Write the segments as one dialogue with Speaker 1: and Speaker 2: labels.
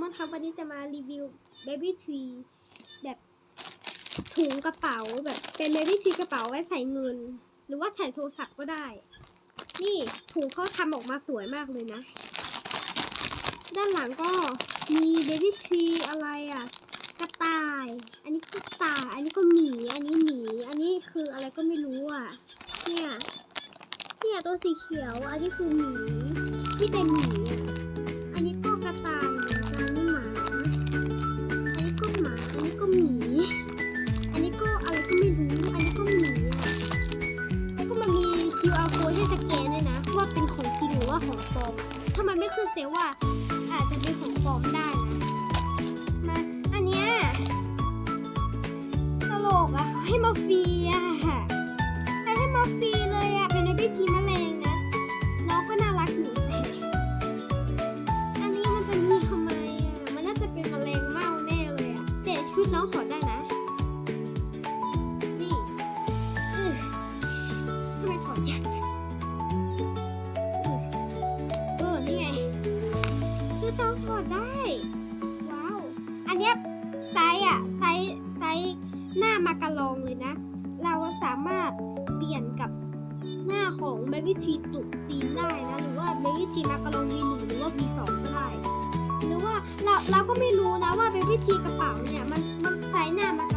Speaker 1: มอนครับวันนี้จะมารีวิว Baby Tree แบบถุงกระเป๋าแบบเป็น Baby Tree กระเป๋าไว้ใส่เงิน หรือว่าใส่โทรศัพท์ก็ได้ นี่ถุงเขาทำออกมาสวยมากเลยนะ ด้านหลังก็มี Baby Tree อะไรอะ กระต่าย อันนี้กระต่าย อันนี้ก็หมี อันนี้หมี อันนี้คืออะไรก็ไม่รู้อะ เนี่ย เนี่ยตัวสีเขียว อันนี้คือหมีที่เป็นหมี อันนี้ก็ามันไม่ขึ้นเซลว่าอาจจะเป็นของปลอมได้นะมาอันเนี้ยตลกอะให้มาฟรีอะให้ให้มาฟรีเลยอะเป็นวิธีแมลงนะน้องก็น่ารักอยู่แต่อันนี้มันจะมีทำไมอะมันน่าจะเป็นแมลงเม่าแน่เลยอะแต่ชุดน้องขอได้ ว้าว อันเนี้ยไซส์อะไซส์ไซส์หน้ามากระลองเลยนะ เราสามารถเปลี่ยนกับหน้าของเบบี้ทีตุกจีนได้นะ หรือว่าเบบี้ทีมากระลอง V1 หรือว่า V2 ก็ได้หรือว่าเราเราก็ไม่รู้นะว่าเบบี้ทีกระเป๋าเนี่ยมันมันไซส์หน้ามา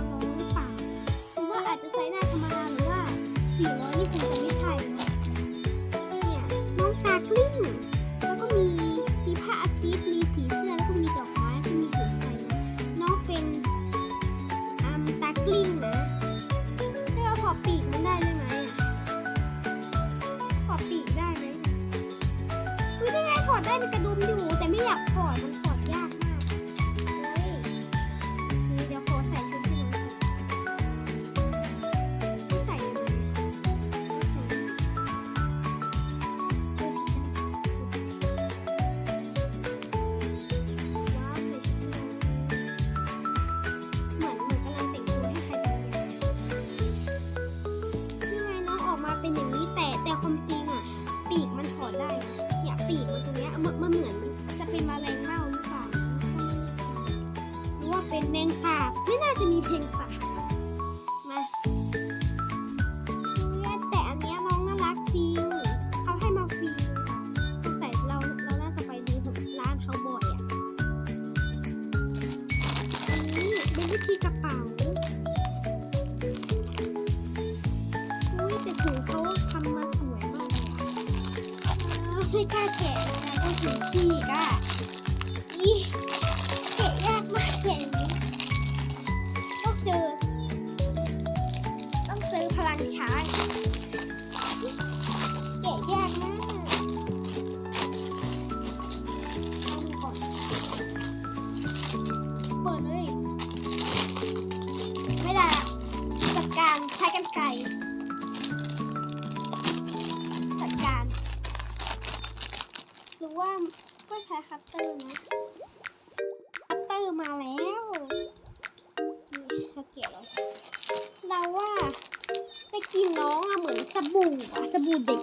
Speaker 1: กระดุมอยู่แต่ไม่อยากถอดมัน แมงสาบไม่น่าจะมีเพลงสาบมาเนี่ยแต่อันเนี้ยน้องน่ารักจริงเขาให้มาฟรีสงสัยเราเราน่าจะไปดูร้านเขาบ่อยอะอันนี้เป็นวิธีกระเป๋าอุ้ยแต่ถุงเขาทำมาสวยมากเลยอะอ้าวไม่กล้าแกะนะต้องถุงฉีกอะนี่ แกะยากมากแกะอย่างนี้ต้องเจอ ต้องเจอพลังช้างแกะยากมากเอาดูก่อนเปิดเลย ไม่ได้ละจัดการใช้กันไกรจัดการหรือว่าก็ใช้คัตเตอร์นะ มาแล้วเขาเกะแล้วเราว่าแต่กินน้องอะเหมือนสบู่อะสบู่เด็ก